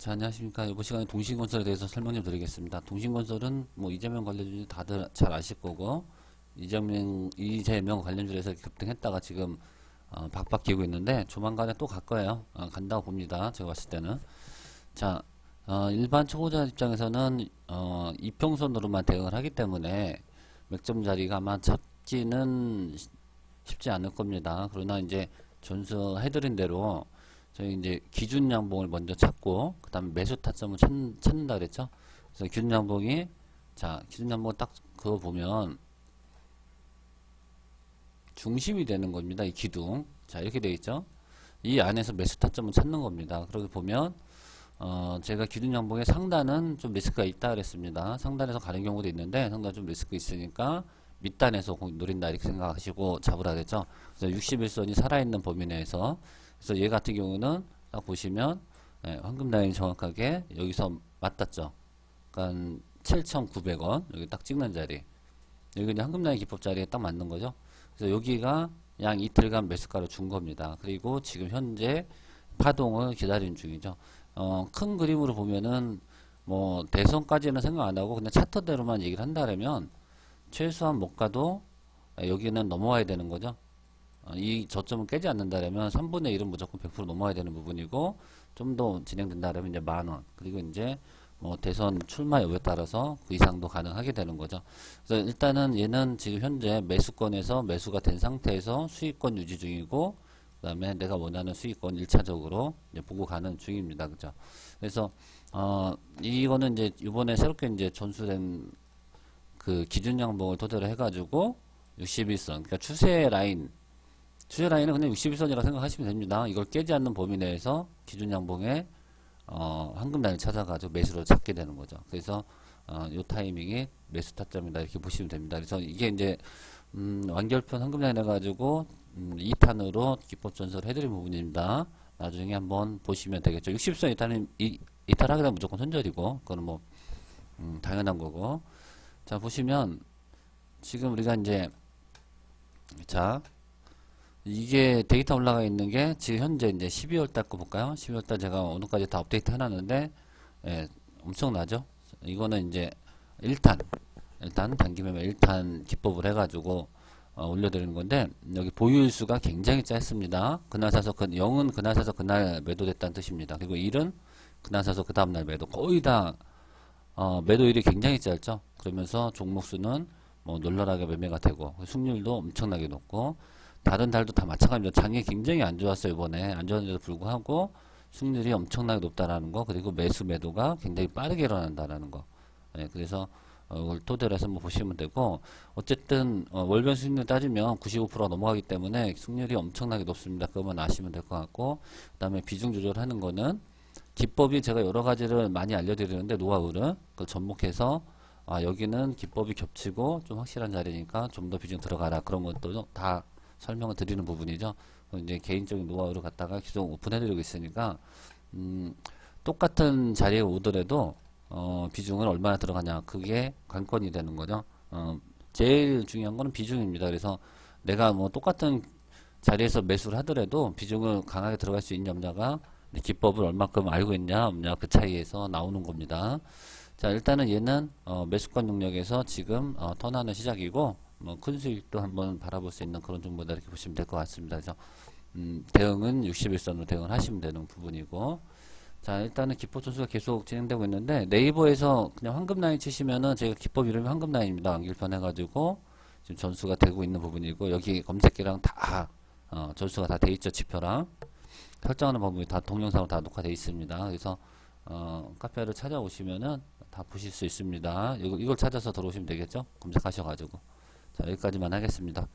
자, 안녕하십니까. 이번 시간에 동신건설에 대해서 설명 좀 드리겠습니다. 동신건설은 뭐 이재명 관련주들 다들 잘 아실 거고, 이재명, 이재명 관련주에서 급등했다가 지금 어, 박박 기고 있는데, 조만간에 또 갈 거예요. 어, 간다고 봅니다. 제가 봤을 때는. 자, 어, 일반 초보자 입장에서는, 어, 이평선으로만 대응을 하기 때문에, 맥점 자리가 아마 쉽- 쉽지 않을 겁니다. 그러나 이제 전수해드린 대로, 저희 이제 기준 양봉을 먼저 찾고 그다음에 매수 타점을 찾, 찾는다 그랬죠. 그래서 기준 양봉이 자 기준 양봉 딱 그거 보면 중심이 되는 겁니다. 이 기둥 자 이렇게 되어 있죠. 이 안에서 매수 타점을 찾는 겁니다. 그렇게 보면 어 제가 기준 양봉의 상단은 좀 리스크가 있다 그랬습니다. 상단에서 가는 경우도 있는데 상단 좀 리스크 있으니까 밑단에서 공- 노린다 이렇게 생각하시고 잡으라 그랬죠. 그래서 61선이 살아있는 범위 내에서 그래서 얘 같은 경우는 딱 보시면 예, 황금 라인 정확하게 여기서 맞닿죠. 그러니까 7,900원 여기 딱 찍는 자리. 여기 이제 황금 라인 기법 자리에 딱 맞는 거죠. 그래서 여기가 양 이틀간 매수가를 준 겁니다. 그리고 지금 현재 파동을 기다리는 중이죠. 어, 큰 그림으로 보면은 뭐 대선까지는 생각 안 하고 그냥 차트대로만 얘기를 한다면 최소한 못 가도 여기는 넘어와야 되는 거죠. 어, 이 저점을 깨지 않는다면 3분의 1은 무조건 100% 넘어야 되는 부분이고 좀 더 진행된다면 이제 만 원. 그리고 이제 뭐 대선 출마 여부에 따라서 그 이상도 가능하게 되는 거죠. 그래서 일단은 얘는 지금 현재 매수권에서 매수가 된 상태에서 수익권 유지 중이고 그다음에 내가 원하는 수익권 1차적으로 이제 보고 가는 중입니다. 그죠? 그래서 어 이거는 이제 이번에 새롭게 이제 전수된 그 기준 양봉을 토대로 해 가지고 61선 그러니까 추세 라인 추세 라인은 그냥 61선이라고 생각하시면 됩니다. 이걸 깨지 않는 범위 내에서 기준 양봉에 어, 황금 라인을 찾아가지고 매수를 찾게 되는 거죠. 그래서 어, 요 타이밍이 매수 타점이다 이렇게 보시면 됩니다. 그래서 이게 이제 음, 완결편 황금 라인 해가지고 음, 2탄으로 기법 전설을 해드린 부분입니다. 나중에 한번 보시면 되겠죠. 60선 2탄은 이, 이탈하게 되면 무조건 손절이고 그거는 뭐 음, 당연한 거고 자 보시면 지금 우리가 이제 자 이게 데이터 올라가 있는 게 지금 현재 이제 12월 달 거 볼까요? 12월 달 제가 오늘까지 다 업데이트 해놨는데 예, 엄청나죠? 이거는 이제 1탄 일단 단기 매매 1탄 기법을 해가지고 어, 올려드리는 건데 여기 보유일수가 굉장히 짧습니다. 그날 사서 그 0은 그날 사서 그날 매도됐다는 뜻입니다. 그리고 1은 그날 사서 그 다음날 매도 거의 다 어, 매도일이 굉장히 짧죠. 그러면서 종목수는 뭐 놀랄하게 매매가 되고 승률도 엄청나게 높고 다른 달도 다 마찬가지입니다. 장이 굉장히 안 좋았어요 이번에 안 좋았는데도 불구하고 승률이 엄청나게 높다라는 거 그리고 매수 매도가 굉장히 빠르게 일어난다라는 거. 예, 그래서 어, 이걸 토대로 해서 한번 보시면 되고 어쨌든 어, 월변 수익률 따지면 95%가 넘어가기 때문에 승률이 엄청나게 높습니다. 그것만 아시면 될 것 같고 그다음에 비중 조절하는 거는 기법이 제가 여러 가지를 많이 알려드리는데 노하우를 그걸 접목해서 아 여기는 기법이 겹치고 좀 확실한 자리니까 좀 더 비중 들어가라 그런 것도 다 설명을 드리는 부분이죠. 이제 개인적인 노하우를 갖다가 계속 오픈해드리고 있으니까 음, 똑같은 자리에 오더라도 어, 비중을 얼마나 들어가냐 그게 관건이 되는 거죠. 어, 제일 중요한 거는 비중입니다. 그래서 내가 뭐 똑같은 자리에서 매수를 하더라도 비중을 강하게 들어갈 수 있냐 없냐가 기법을 얼마큼 알고 있냐 없냐 그 차이에서 나오는 겁니다. 자 일단은 얘는 어, 매수권 용역에서 지금 어, 턴하는 시작이고 뭐큰 수익도 한번 바라볼 수 있는 그런 정보다 이렇게 보시면 될 것 같습니다. 그래서 음, 대응은 61선으로 대응을 하시면 되는 부분이고 자 일단은 기법 전수가 계속 진행되고 있는데 네이버에서 그냥 황금 라인 치시면은 제가 기법 이름이 황금 라인입니다. 완결편 해가지고 지금 전수가 되고 있는 부분이고 여기 검색기랑 다 어, 전수가 다 돼 있죠 지표랑 설정하는 방법이 다 동영상으로 다 녹화되어 있습니다. 그래서 어, 카페를 찾아오시면은 다 보실 수 있습니다. 이걸, 이걸 찾아서 들어오시면 되겠죠? 검색하셔가지고 자 여기까지만 하겠습니다.